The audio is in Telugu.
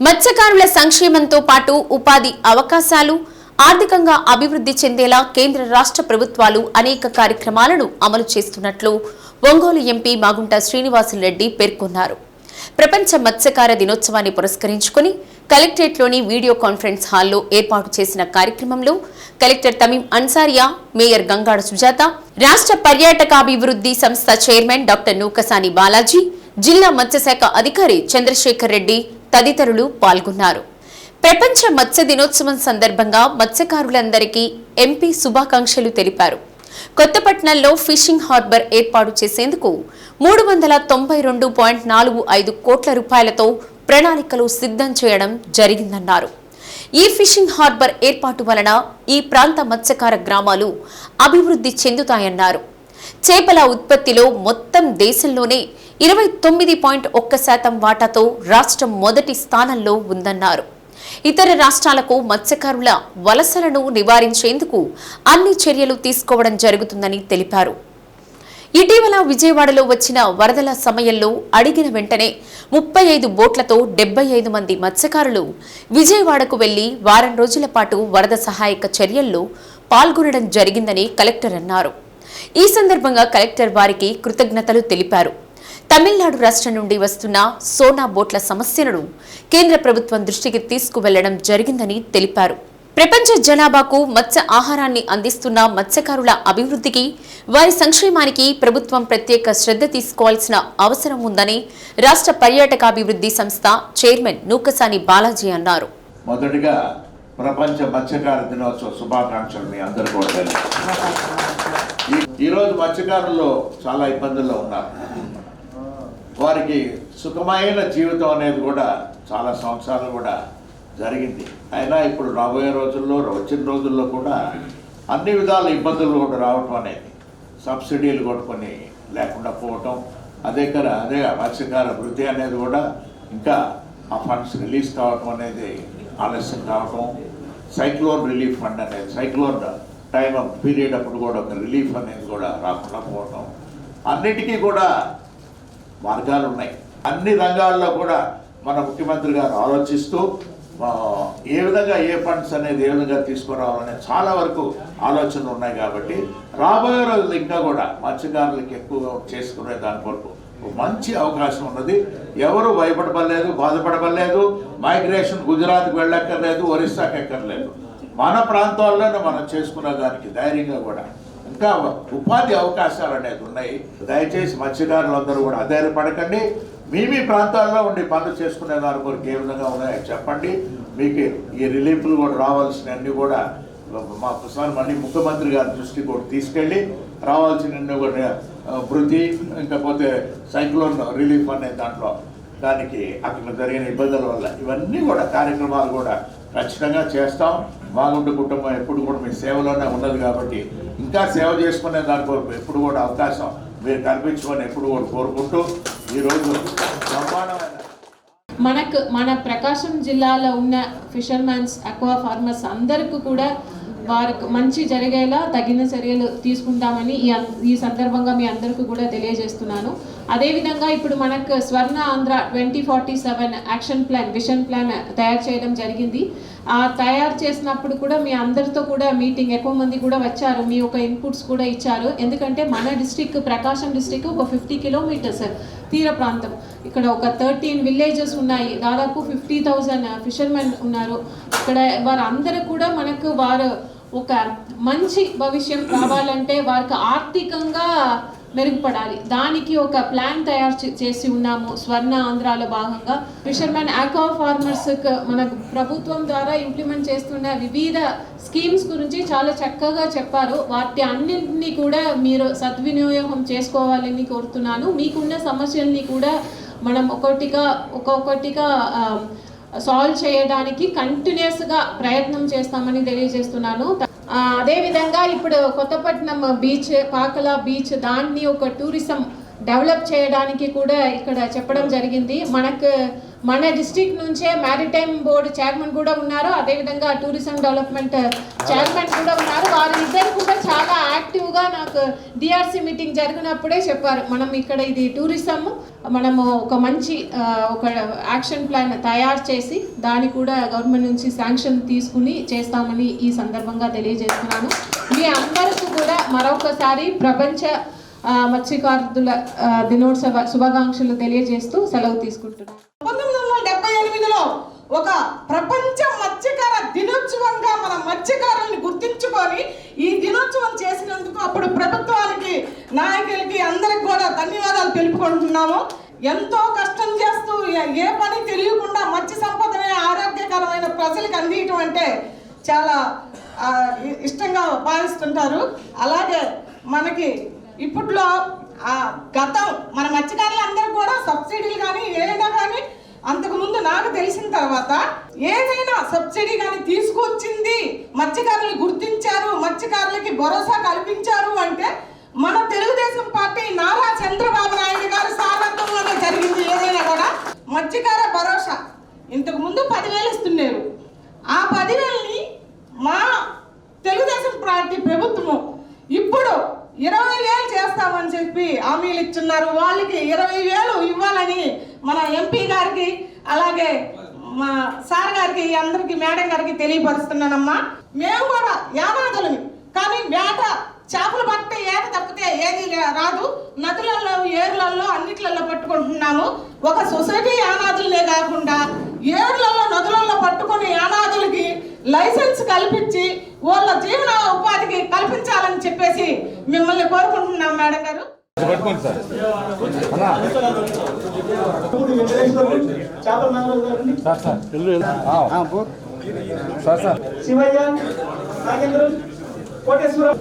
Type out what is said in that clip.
మత్స్యకారుల సంక్షేమంతో పాటు ఉపాధి అవకాశాలు ఆర్థికంగా అభివృద్ధి చెందేలా కేంద్ర రాష్ట్ర ప్రభుత్వాలు అనేక కార్యక్రమాలను అమలు చేస్తున్నట్లు ఒంగోలు ఎంపీ మాగుంట శ్రీనివాసులరెడ్డి పేర్కొన్నారు. ప్రపంచ మత్స్యకార దినోత్సవాన్ని పురస్కరించుకుని కలెక్టరేట్లోని వీడియో కాన్ఫరెన్స్ హాల్లో ఏర్పాటు చేసిన కార్యక్రమంలో కలెక్టర్ తమీం అన్సారియా మేయర్ గంగాడ సుజాత రాష్ట్ర పర్యాటకాభివృద్ధి సంస్థ చైర్మన్ డాక్టర్ నూకసాని బాలాజీ జిల్లా మత్స్యశాఖ అధికారి చంద్రశేఖర్ రెడ్డి తదితరులు పాల్గొన్నారు. ప్రపంచ మత్స్య దినోత్సవం సందర్భంగా మత్స్యకారులందరికీ ఎంపీ శుభాకాంక్షలు తెలిపారు. కొత్తపట్నంలో ఫిషింగ్ హార్బర్ ఏర్పాటు చేసేందుకు మూడు వందల తొంభై రెండు పాయింట్ నాలుగు ఐదు కోట్ల రూపాయలతో ప్రణాళికలు సిద్ధం చేయడం జరిగిందన్నారు. ఈ ఫిషింగ్ హార్బర్ ఏర్పాటు వలన ఈ ప్రాంత మత్స్యకార గ్రామాలు అభివృద్ధి చెందుతాయన్నారు. చేపల ఉత్పత్తిలో మొత్తం దేశంలోనే ఇరవై తొమ్మిది పాయింట్ ఒక్క శాతం వాటాతో రాష్ట్రం మొదటి స్థానంలో ఉందన్నారు. ఇతర రాష్ట్రాలకు మత్స్యకారుల వలసలను నివారించేందుకు అన్ని చర్యలు తీసుకోవడం జరుగుతుందని తెలిపారు. ఇటీవల విజయవాడలో వచ్చిన వరదల సమయంలో అడిగిన వెంటనే ముప్పై ఐదు బోట్లతో డెబ్బై ఐదు మంది మత్స్యకారులు విజయవాడకు వెళ్ళి వారం రోజుల పాటు వరద సహాయక చర్యల్లో పాల్గొనడం జరిగిందని కలెక్టర్ అన్నారు. ఈ సందర్భంగా కలెక్టర్ వారికి కృతజ్ఞతలు తెలిపారు. తమిళనాడు రాష్ట్రం నుండి వస్తున్న సోనా బోట్ల సమస్యలను కేంద్ర ప్రభుత్వం దృష్టికి తీసుకువెళ్ళడం జరిగిందని తెలిపారు. ప్రపంచ జనాభాకు మత్స్య ఆహారాన్ని అందిస్తున్న మత్స్యకారుల అభివృద్ధికి వారి సంక్షేమానికి ప్రభుత్వం ప్రత్యేక శ్రద్ధ తీసుకోవాల్సిన అవసరం ఉందని రాష్ట్ర పర్యాటకాభివృద్ధి సంస్థ చైర్మన్ నూకసాని బాలాజీ అన్నారు. మొదటిగా ప్రపంచ మత్స్యకార దినోత్సవ శుభాకాంక్షలు మీ అందరూ కూడా ఈరోజు మత్స్యకారులు చాలా ఇబ్బందుల్లో ఉన్నారు. వారికి సుఖమైన జీవితం అనేది కూడా చాలా సంవత్సరాలు కూడా జరిగింది. అయినా ఇప్పుడు రాబోయే రోజుల్లో వచ్చిన రోజుల్లో కూడా అన్ని విధాల ఇబ్బందులు కూడా రావటం అనేది సబ్సిడీలు కూడా కొన్ని లేకుండా పోవటం అదే కదా అదే మత్స్యకార వృద్ధి అనేది కూడా ఇంకా ఆ ఫండ్స్ రిలీజ్ కావటం అనేది ఆలస్యం కావటం సైక్లోన్ రిలీఫ్ ఫండ్ అనేది సైక్లోన్ టైం పీరియడ్ అప్పుడు కూడా ఒక రిలీఫ్ అనేది కూడా రాకుండా పోవటం అన్నిటికీ కూడా మార్గాలు ఉన్నాయి అన్ని రంగాల్లో కూడా మన ముఖ్యమంత్రి గారు ఆలోచిస్తూ ఏ విధంగా ఏ ఫండ్స్ అనేది ఏ విధంగా తీసుకురావాలనే చాలా వరకు ఆలోచనలు ఉన్నాయి కాబట్టి రాబోయే రోజులు ఇంకా కూడా మత్స్యకారులకు ఎక్కువగా చేసుకునే దాని కొరకు మంచి అవకాశం ఉన్నది. ఎవరు భయపడబడలేదు బాధపడబడలేదు మైగ్రేషన్ గుజరాత్కి వెళ్ళక్కర్లేదు ఒరిస్సాకి ఎక్కర్లేదు. మన ప్రాంతాల్లోనే మనం చేసుకున్న దానికి ధైర్యంగా కూడా ఇంకా ఉపాధి అవకాశాలు అనేది ఉన్నాయి. దయచేసి మత్స్యకారులు అందరూ కూడా అధైర్యపడకండి మీ మీ ప్రాంతాల్లో ఉండి పనులు చేసుకునే దాని కొరకు ఏ విధంగా ఉన్నాయో చెప్పండి. మీకు ఈ రిలీఫ్లు కూడా రావాల్సినవన్నీ కూడా మా ఒకసారి మళ్ళీ ముఖ్యమంత్రి గారి దృష్టికి కూడా తీసుకెళ్ళి రావాల్సిన కూడా వృద్ధి ఇంకపోతే సైక్లోన్ రిలీఫ్ అనే దాంట్లో దానికి అక్కడ జరిగిన ఇబ్బందుల వల్ల ఇవన్నీ కూడా కార్యక్రమాలు కూడా ఖచ్చితంగా చేస్తాం. బాగుండు కుటుంబం ఎప్పుడు కూడా మీ సేవలోనే ఉన్నది కాబట్టి ఇంకా సేవ చేసుకునే దాని కొరకు ఎప్పుడు కూడా అవకాశం మీరు కల్పించమని ఎప్పుడు కూడా కోరుకుంటూ ఈరోజు బ్రహ్మాండమైన మనకు మన ప్రకాశం జిల్లాలో ఉన్న ఫిషర్మెన్స్ అక్వా ఫార్మర్స్ అందరికీ కూడా వారికి మంచి జరిగేలా తగిన చర్యలు తీసుకుంటామని ఈ ఈ సందర్భంగా మీ అందరికీ కూడా తెలియజేస్తున్నాను. అదేవిధంగా ఇప్పుడు మనకు Swarna Andhra twenty forty seven action plan vision plan తయారు చేయడం జరిగింది. తయారు చేసినప్పుడు కూడా మీ అందరితో కూడా మీటింగ్ ఎక్కువ మంది కూడా వచ్చారు మీ యొక్క ఇన్పుట్స్ కూడా ఇచ్చారు. ఎందుకంటే మన డిస్టిక్ ప్రకాశం డిస్టిక్ ఒక ఫిఫ్టీ కిలోమీటర్స్ తీర ప్రాంతం. ఇక్కడ ఒక థర్టీన్ విలేజెస్ ఉన్నాయి. దాదాపు ఫిఫ్టీ థౌజండ్ ఫిషర్మెన్ ఉన్నారు. ఇక్కడ వారందరూ కూడా మనకు వారు ఒక మంచి భవిష్యం రావాలంటే వారికి ఆర్థికంగా మెరుగుపడాలి. దానికి ఒక ప్లాన్ తయారు చే- చేసి ఉన్నాము స్వర్ణ ఆంధ్రాలో భాగంగా. ఫిషర్మెన్ ఆక్వా ఫార్మర్స్ మన ప్రభుత్వం ద్వారా ఇంప్లిమెంట్ చేస్తున్న వివిధ స్కీమ్స్ గురించి చాలా చక్కగా చెప్పారు. వాటి అన్నింటినీ కూడా మీరు సద్వినియోగం చేసుకోవాలని కోరుతున్నాను. మీకున్న సమస్యల్ని కూడా మనం ఒక్కొక్కటిగా ఒక్కొక్కటిగా సాల్వ్ చేయడానికి కంటిన్యూస్గా ప్రయత్నం చేస్తామని తెలియజేస్తున్నాను. అదేవిధంగా ఇప్పుడు కొత్తపట్నం బీచ్ పాకల బీచ్ దాన్ని ఒక టూరిజం డెవలప్ చేయడానికి కూడా ఇక్కడ చెప్పడం జరిగింది. మనకు మన డిస్టిక్ నుంచే మ్యారిటైమ్ బోర్డు చైర్మన్ కూడా ఉన్నారు. అదేవిధంగా టూరిజం డెవలప్మెంట్ చైర్మన్ కూడా ఉన్నారు. వారిద్దరు కూడా చాలా యాక్టివ్గా నాకు డిఆర్సీ మీటింగ్ జరిగినప్పుడే చెప్పారు. మనం ఇక్కడ ఇది టూరిజం మనము ఒక మంచి ఒక యాక్షన్ ప్లాన్ తయారు చేసి దాన్ని కూడా గవర్నమెంట్ నుంచి శాంక్షన్ తీసుకుని చేస్తామని ఈ సందర్భంగా తెలియజేస్తున్నాను. మీ అందరికీ కూడా మరొకసారి ప్రపంచ మత్స్యకారుల దినోత్సవ శుభాకాంక్షలు తెలియజేస్తూ సెలవు తీసుకుంటున్నాను పంతొమ్మిది వందల డెబ్బై ఎనిమిదిలో ఒక ప్రపంచ మత్స్యకార దినోత్సవంగా మన మత్స్యకారుల్ని గుర్తించుకొని ఈ దినోత్సవం చేసినందుకు అప్పుడు ప్రభుత్వానికి నాయకులకి అందరికి కూడా ధన్యవాదాలు తెలుపుకుంటున్నాము. ఎంతో కష్టం చేస్తూ ఏ- పని తెలియకుండా మత్స్య సంపదనే ఆరోగ్యకరమైన ప్రజలకు అందించడం అంటే చాలా ఇ- ఇష్టంగా భావిస్తుంటారు. అలాగే మనకి ఇప్పట్లో గతం మన మత్స్యకారులు అందరూ కూడా సబ్సిడీలు కానీ ఏదైనా కానీ అంతకుముందు నాకు తెలిసిన తర్వాత ఏదైనా సబ్సిడీ కానీ తీసుకొచ్చింది మత్స్యకారులు గుర్తించారు మత్స్యకారులకి భరోసా కల్పించారు అంటే మన తెలుగుదేశం పార్టీ నారా చంద్రబాబు నాయుడు గారు సారథ్యంలోనే జరిగింది ఏదైనా కూడా మత్స్యకార భరోసా. ఇంతకు ముందు పదివేలు ఇస్తున్నారు. ఆ పదివేలని మా తెలుగుదేశం పార్టీ ప్రభుత్వము ఇప్పుడు ఇరవై వేలు చేస్తామని చెప్పి హామీలు ఇచ్చున్నారు. వాళ్ళకి ఇరవై వేలు ఇవ్వాలని మన ఎంపీ గారికి అలాగే మా సార్ గారికి అందరికి మేడం గారికి తెలియపరుస్తున్నానమ్మా. మేము కూడా యానాదులని కానీ వేట చేపలు పట్టే ఏట తప్పితే ఏది రాదు. నదులలో ఏరులలో అన్నిట్లలో పట్టుకుంటున్నాము. ఒక సొసైటీ యానాదులనే కాకుండా ఏరులలో నదులలో పట్టుకుని యానాదులు లైసెన్స్ కల్పించి వాళ్ళ జీవన ఉపాధికి కల్పించాలని చెప్పేసి మిమ్మల్ని కోరుకుంటున్నాం మేడం గారు పట్టుకోండి సార్ సార్ సార్ వెళ్ళు, వెళ్ళు. ఆ. Sir sir Shivayya Nagendra Koteswaram